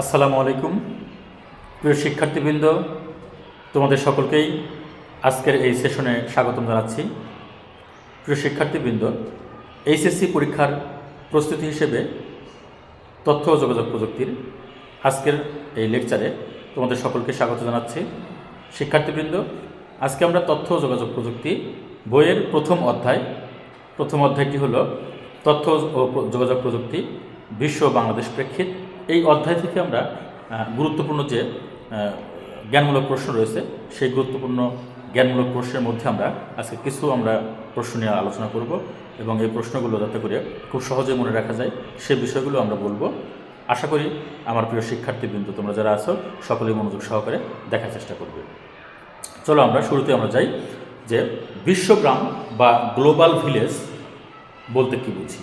আসসালামু আলাইকুম। প্রিয় শিক্ষার্থীবৃন্দ, তোমাদের সকলকেই আজকের এই সেশনে স্বাগতম জানাচ্ছি। প্রিয় শিক্ষার্থীবৃন্দ, এইচএসসি পরীক্ষার প্রস্তুতি হিসেবে তথ্য ও যোগাযোগ প্রযুক্তির আজকের এই লেকচারে তোমাদের সকলকে স্বাগত জানাচ্ছি। শিক্ষার্থীবৃন্দ, আজকে আমরা তথ্য ও যোগাযোগ প্রযুক্তি বইয়ের প্রথম অধ্যায়, প্রথম অধ্যায়টি হলো তথ্য ও যোগাযোগ প্রযুক্তি বিশ্ব বাংলাদেশ প্রেক্ষিত এই অধ্যায় থেকে আমরা গুরুত্বপূর্ণ যে জ্ঞানমূলক প্রশ্ন রয়েছে, সেই গুরুত্বপূর্ণ জ্ঞানমূলক প্রশ্নের মধ্যে আমরা আজকে কিছু আমরা প্রশ্ন নিয়ে আলোচনা করব এবং এই প্রশ্নগুলো যাতে করে খুব সহজে মনে রাখা যায়, সে বিষয়গুলো আমরা বলব। আশা করি আমার প্রিয় শিক্ষার্থীবৃন্দ, তোমরা যারা আছো, সকলেই মনোযোগ সহকারে দেখার চেষ্টা করবে। চলো আমরা শুরুতে আমরা যাই যে, বিশ্বগ্রাম বা গ্লোবাল ভিলেজ বলতে কি বুঝি?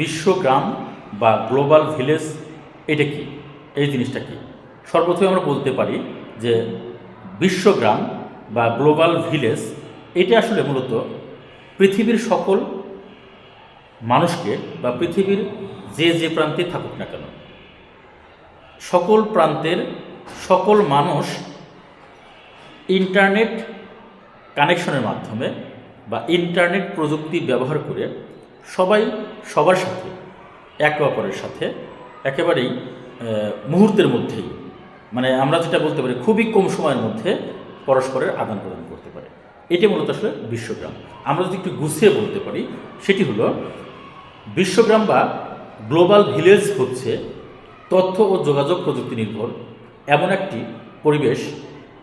বিশ্বগ্রাম বা গ্লোবাল ভিলেজ এটা কি? এই জিনিসটা কি? সর্বপ্রথমে আমরা বলতে পারি যে বিশ্বগ্রাম বা গ্লোবাল ভিলেজ, এটা আসলে মূলত পৃথিবীর সকল মানুষকে বা পৃথিবীর যে যে প্রান্তে থাকুক না কেন, সকল প্রান্তের সকল মানুষ ইন্টারনেট কানেকশনের মাধ্যমে বা ইন্টারনেট প্রযুক্তি ব্যবহার করে সবাই সবার সাথে, একে অপরের সাথে একেবারেই মুহূর্তের মধ্যেই। মানে আমরা যেটা বলতে পারি, খুবই কম সময়ের মধ্যে পরস্পরের আদান প্রদান করতে পারে। এটি মূলত আসলে বিশ্বগ্রাম। আমরা যদি একটু গুছিয়ে বলতে পারি, সেটি হলো, বিশ্বগ্রাম বা গ্লোবাল ভিলেজ হচ্ছে তথ্য ও যোগাযোগ প্রযুক্তি নির্ভর এমন একটি পরিবেশ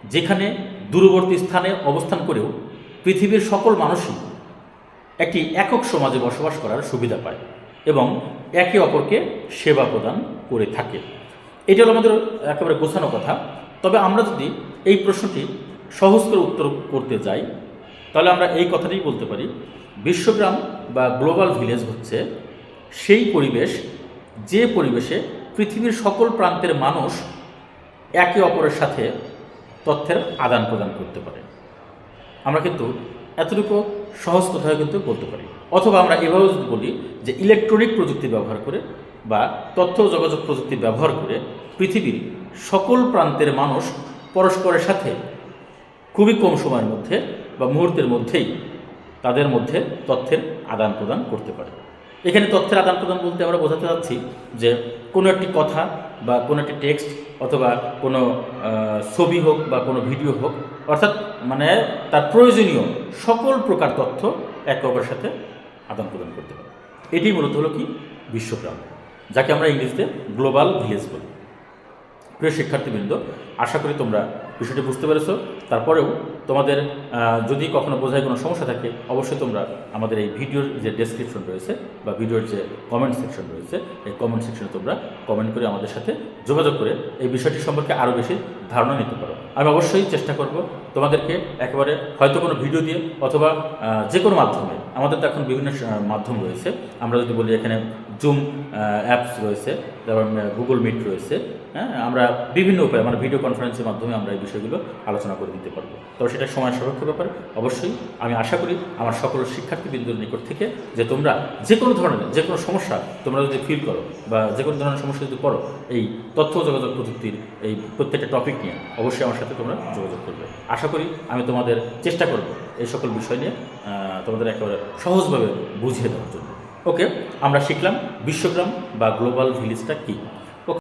যেখানে দূরবর্তী স্থানে অবস্থান করেও পৃথিবীর সকল মানুষই একটি একক সমাজে বসবাস করার সুবিধা পায় এবং একে অপরকে সেবা প্রদান করে থাকে। এটা হলো আমাদের একেবারে গোছানো কথা। তবে আমরা যদি এই প্রশ্নটি সহজ করে উত্তর করতে যাই, তাহলে আমরা এই কথাটাই বলতে পারি, বিশ্বগ্রাম বা গ্লোবাল ভিলেজ হচ্ছে সেই পরিবেশ, যে পরিবেশে পৃথিবীর সকল প্রান্তের মানুষ একে অপরের সাথে তথ্যের আদান প্রদান করতে পারে। আমরা কিন্তু এতটুকু সহজ কথায় কিন্তু বলতে পারি। অথবা আমরা এভাবেও যদি বলি যে ইলেকট্রনিক প্রযুক্তি ব্যবহার করে বা তথ্য যোগাযোগ প্রযুক্তি ব্যবহার করে পৃথিবীর সকল প্রান্তের মানুষ পরস্পরের সাথে খুবই কম সময়ের মধ্যে বা মুহূর্তের মধ্যেই তাদের মধ্যে তথ্যের আদান প্রদান করতে পারে। এখানে তথ্যের আদান প্রদান বলতে আমরা বোঝাতে চাচ্ছি যে কোনো একটি কথা বা কোনো একটি টেক্সট অথবা কোনো ছবি হোক বা কোনো ভিডিও হোক, অর্থাৎ মানে তার প্রয়োজনীয় সকল প্রকার তথ্য একে অপরের সাথে আদান প্রদান করতে পারে। এটি মূলত হলো কি? বিশ্বগ্রাম, যাকে আমরা ইংরেজিতে গ্লোবাল ভিলেজ বলি। প্রিয় শিক্ষার্থীবৃন্দ, আশা করি তোমরা বিষয়টি বুঝতে পেরেছ? তারপরেও তোমাদের যদি কখনো বোঝায় কোনো সমস্যা থাকে, অবশ্যই তোমরা আমাদের এই ভিডিওর যে ডেসক্রিপশন রয়েছে বা ভিডিওর যে কমেন্ট সেকশন রয়েছে, এই কমেন্ট সেকশনে তোমরা কমেন্ট করে আমাদের সাথে যোগাযোগ করে এই বিষয়টি সম্পর্কে আরও বেশি ধারণা নিতে পারো। আমি অবশ্যই চেষ্টা করব তোমাদেরকে একেবারে হয়তো কোনো ভিডিও দিয়ে অথবা যে কোনো মাধ্যমে, আমাদের তো এখন বিভিন্ন মাধ্যম রয়েছে, আমরা যদি বলি এখানে জুম অ্যাপস রয়েছে, তারপর গুগল মিট রয়েছে হ্যাঁ আমরা বিভিন্ন উপায়ে মানে ভিডিও কনফারেন্সের মাধ্যমে আমরা এই বিষয়গুলো আলোচনা করে দিতে পারব। তবে সেটা সময় সাপেক্ষ ব্যাপার। অবশ্যই আমি আশা করি আমার সকল শিক্ষার্থীবৃন্দর নিকট থেকে যে তোমরা যে কোনো ধরনের যে কোনো সমস্যা তোমরা যদি ফিল করো বা যে কোনো ধরনের সমস্যা যদি করো এই তথ্য যোগাযোগ প্রযুক্তির এই প্রত্যেকটা টপিক নিয়ে অবশ্যই আমার সাথে তোমরা যোগাযোগ করবে। আশা করি আমি তোমাদের চেষ্টা করব এই সকল বিষয় নিয়ে তোমাদের একেবারে সহজভাবে বুঝিয়ে দেওয়ার জন্য। ওকে আমরা শিখলাম বিশ্বগ্রাম বা গ্লোবাল ভিলেজটা কী?